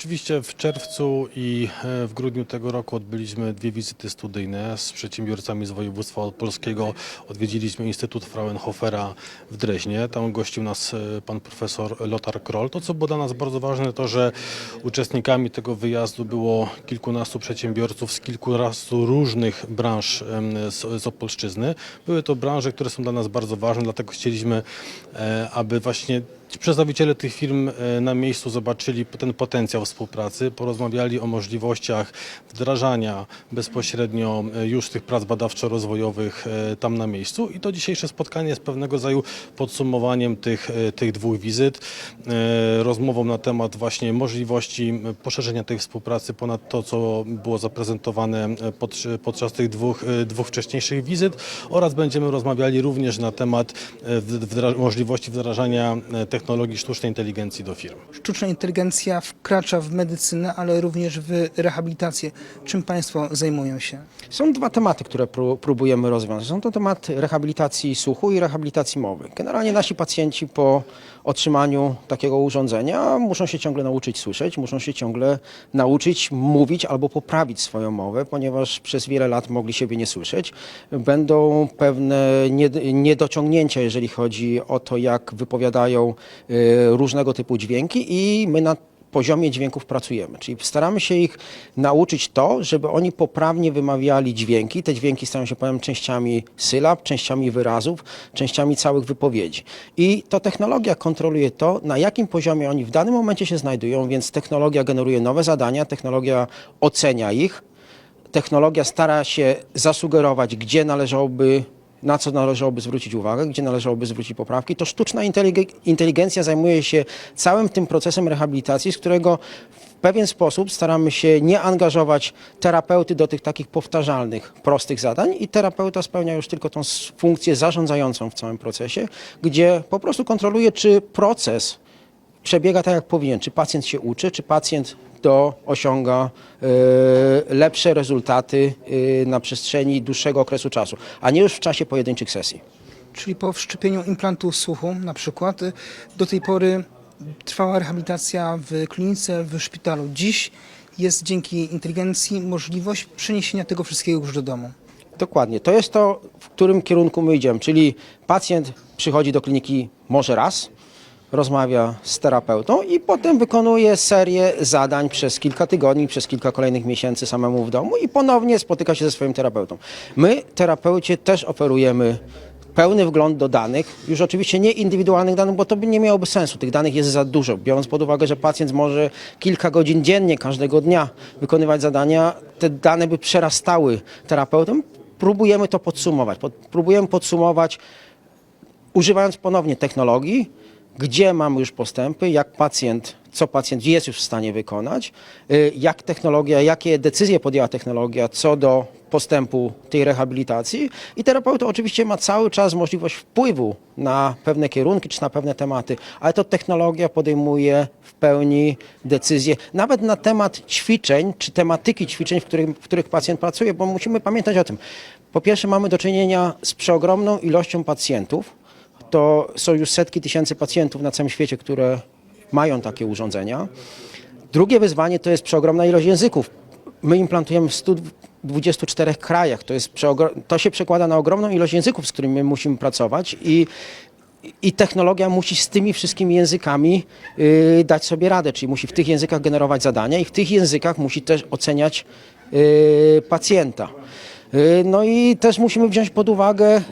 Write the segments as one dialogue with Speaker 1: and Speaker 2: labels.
Speaker 1: Rzeczywiście w czerwcu i e, w grudniu tego roku odbyliśmy dwie wizyty studyjne z przedsiębiorcami z województwa opolskiego. Odwiedziliśmy Instytut Fraunhofera w Dreźnie. Tam gościł nas e, pan profesor Lothar Kroll. To, co było dla nas bardzo ważne, to, że uczestnikami tego wyjazdu było kilkunastu przedsiębiorców z kilkunastu różnych branż z, z Opolszczyzny. Były to branże, które są dla nas bardzo ważne, dlatego chcieliśmy, e, aby właśnie Ci Przedstawiciele tych firm e, na miejscu zobaczyli ten potencjał współpracy, porozmawiali o możliwościach wdrażania bezpośrednio e, już tych prac badawczo-rozwojowych e, tam na miejscu. I to dzisiejsze spotkanie jest pewnego rodzaju podsumowaniem tych, tych dwóch wizyt, rozmową na temat właśnie możliwości poszerzenia tej współpracy ponad to, co było zaprezentowane pod, podczas tych dwóch, dwóch wcześniejszych wizyt. Oraz będziemy rozmawiali również na temat wdra- możliwości wdrażania e, technologii sztucznej inteligencji do firm.
Speaker 2: Sztuczna inteligencja wkracza w medycynę, ale również w rehabilitację. Czym Państwo zajmują się?
Speaker 3: Są dwa tematy, które pró- próbujemy rozwiązać. Są to temat rehabilitacji słuchu i rehabilitacji mowy. Generalnie nasi pacjenci po otrzymaniu takiego urządzenia muszą się ciągle nauczyć słyszeć, muszą się ciągle nauczyć mówić albo poprawić swoją mowę, ponieważ przez wiele lat mogli siebie nie słyszeć. Będą pewne nied- niedociągnięcia, jeżeli chodzi o to, jak wypowiadają różnego typu dźwięki i my na poziomie dźwięków pracujemy. Czyli staramy się ich nauczyć to, żeby oni poprawnie wymawiali dźwięki. Te dźwięki stają się powiem częściami sylab, częściami wyrazów, częściami całych wypowiedzi. I to technologia kontroluje to, na jakim poziomie oni w danym momencie się znajdują, więc technologia generuje nowe zadania, technologia ocenia ich, technologia stara się zasugerować, gdzie należałoby, na co należałoby zwrócić uwagę, gdzie należałoby zwrócić poprawki. To sztuczna intelig- inteligencja zajmuje się całym tym procesem rehabilitacji, z którego w pewien sposób staramy się nie angażować terapeuty do tych takich powtarzalnych, prostych zadań i terapeuta spełnia już tylko tą funkcję zarządzającą w całym procesie, gdzie po prostu kontroluje, czy proces przebiega tak, jak powinien. Czy pacjent się uczy, czy pacjent to osiąga e, lepsze rezultaty e, na przestrzeni dłuższego okresu czasu, a nie już w czasie pojedynczych sesji.
Speaker 2: Czyli po wszczepieniu implantu słuchu na przykład, y, do tej pory trwała rehabilitacja w klinice, w szpitalu. Dziś jest dzięki inteligencji możliwość przeniesienia tego wszystkiego już do domu.
Speaker 3: Dokładnie. To jest to, w którym kierunku my idziemy. Czyli pacjent przychodzi do kliniki może raz, rozmawia z terapeutą i potem wykonuje serię zadań przez kilka tygodni, przez kilka kolejnych miesięcy samemu w domu i ponownie spotyka się ze swoim terapeutą. My, terapeucie, też oferujemy pełny wgląd do danych, już oczywiście nie indywidualnych danych, bo to by nie miałoby sensu. Tych danych jest za dużo. Biorąc pod uwagę, że pacjent może kilka godzin dziennie, każdego dnia wykonywać zadania, te dane by przerastały terapeutom. Próbujemy to podsumować. Pod, próbujemy podsumować używając ponownie technologii, gdzie mamy już postępy, jak pacjent, co pacjent jest już w stanie wykonać, y, jak technologia, jakie decyzje podjęła technologia co do postępu tej rehabilitacji i terapeuta oczywiście ma cały czas możliwość wpływu na pewne kierunki czy na pewne tematy, ale to technologia podejmuje w pełni decyzje, nawet na temat ćwiczeń czy tematyki ćwiczeń, w których, w których pacjent pracuje, bo musimy pamiętać o tym. Po pierwsze mamy do czynienia z przeogromną ilością pacjentów, to są już setki tysięcy pacjentów na całym świecie, które mają takie urządzenia. Drugie wyzwanie to jest przeogromna ilość języków. My implantujemy w 124 krajach. To, jest to się przekłada na ogromną ilość języków, z którymi my musimy pracować i, i technologia musi z tymi wszystkimi językami y, dać sobie radę, czyli musi w tych językach generować zadania i w tych językach musi też oceniać y, pacjenta. Y, No i też musimy wziąć pod uwagę y,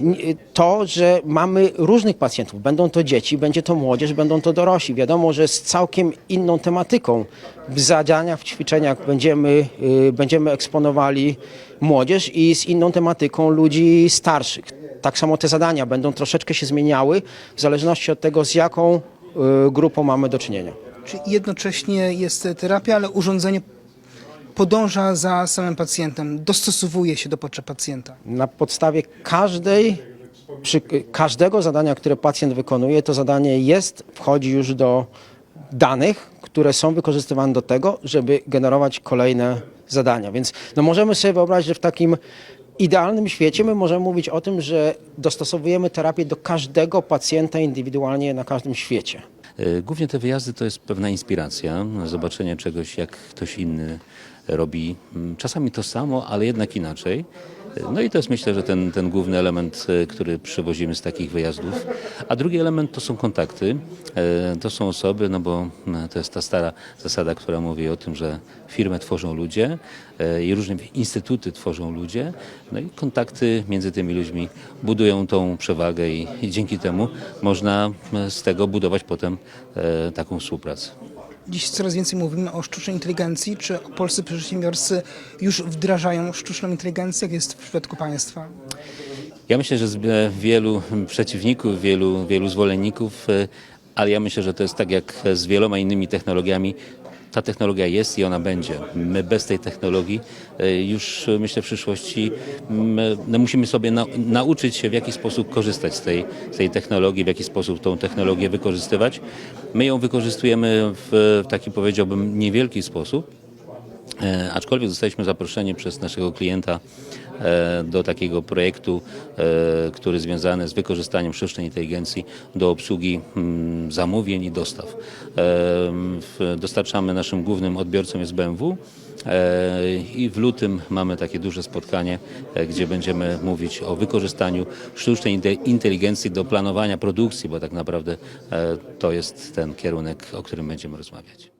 Speaker 3: n- to, że mamy różnych pacjentów. Będą to dzieci, będzie to młodzież, będą to dorośli. Wiadomo, że z całkiem inną tematyką. W zadaniach, w ćwiczeniach będziemy, y, będziemy eksponowali młodzież i z inną tematyką ludzi starszych. Tak samo te zadania będą troszeczkę się zmieniały w zależności od tego, z jaką y, grupą mamy do czynienia.
Speaker 2: Czyli jednocześnie jest terapia, ale urządzenie podąża za samym pacjentem, dostosowuje się do potrzeb pacjenta.
Speaker 3: Na podstawie każdej, przy, każdego zadania, które pacjent wykonuje, to zadanie jest, wchodzi już do danych, które są wykorzystywane do tego, żeby generować kolejne zadania. Więc no możemy sobie wyobrazić, że w takim idealnym świecie my możemy mówić o tym, że dostosowujemy terapię do każdego pacjenta indywidualnie na każdym świecie.
Speaker 4: E, Głównie te wyjazdy to jest pewna inspiracja, zobaczenie czegoś, jak ktoś inny robi. mm, Czasami to samo, ale jednak inaczej. No i to jest myślę, że ten, ten główny element, e, który przywozimy z takich wyjazdów. A drugi element to są kontakty. E, To są osoby, no bo no, to jest ta stara zasada, która mówi o tym, że firmę tworzą ludzie e, i różne instytuty tworzą ludzie. No i kontakty między tymi ludźmi budują tą przewagę i, i dzięki temu można e, z tego budować potem e, taką współpracę.
Speaker 2: Dziś coraz więcej mówimy o sztucznej inteligencji. Czy polscy przedsiębiorcy już wdrażają sztuczną inteligencję, jak jest w przypadku państwa?
Speaker 4: Ja myślę, że e, wielu przeciwników, wielu, wielu zwolenników, e, ale ja myślę, że to jest tak jak z wieloma innymi technologiami. Ta technologia jest i ona będzie. My bez tej technologii e, już e, myślę w przyszłości m, no musimy sobie na, nauczyć się w jaki sposób korzystać z tej, z tej technologii, w jaki sposób tą technologię wykorzystywać. My ją wykorzystujemy w taki powiedziałbym niewielki sposób, E, Aczkolwiek zostaliśmy zaproszeni przez naszego klienta e, do takiego projektu, e, który związany z wykorzystaniem sztucznej inteligencji do obsługi mm, zamówień i dostaw. Dostarczamy naszym głównym odbiorcą jest BMW. I w lutym mamy takie duże spotkanie, gdzie będziemy mówić o wykorzystaniu sztucznej inte- inteligencji do planowania produkcji, bo tak naprawdę to jest ten kierunek, o którym będziemy rozmawiać.